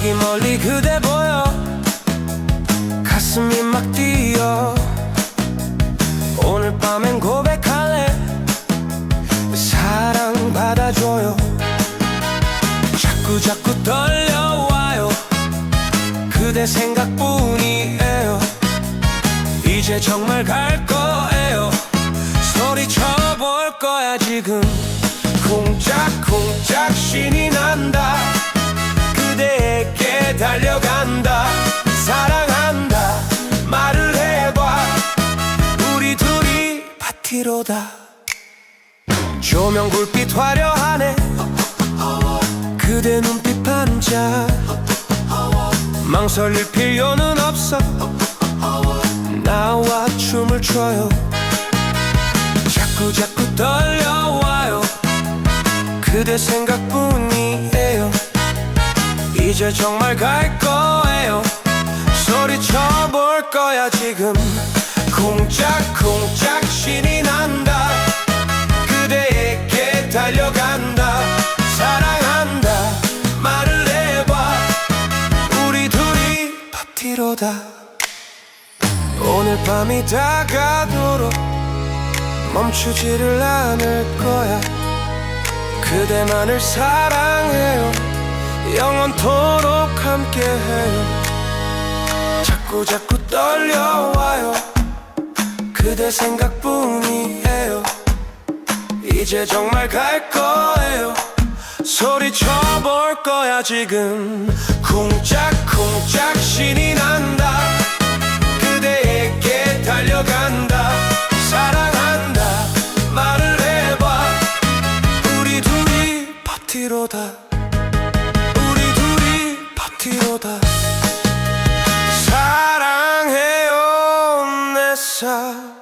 우리 그대 보여. 가슴이 막 뛰어. 오늘 밤엔 고백할래. 사랑 받아줘요. 자꾸 자꾸 떨려와요. 그대 생각뿐이에요. 이제 정말 갈 거예요. 소리쳐볼 거야 지금. 쿵짝쿵짝 조명 불빛 화려하네. 그대 눈빛 반짝 망설일 필요는 없어. 나와 춤을 춰요. 자꾸 자꾸 떨려와요. 그대 생각뿐이에요. 이제 정말 갈 거예요. 소리쳐 볼 거야 지금 파티로다 오늘 밤이 다가도록 멈추지를 않을 거야. 그대만을 사랑해요. 영원토록 함께해요. 자꾸 자꾸 떨려와요. 그대 생각뿐이에요. 이제 정말 갈 거예요 소리쳐 볼 거야 지금. 쿵짝쿵짝 신이 난다. 그대에게 달려간다. 사랑한다. 말을 해봐. 우리 둘이 파티로다. 우리 둘이 파티로다. 사랑해요 내 사랑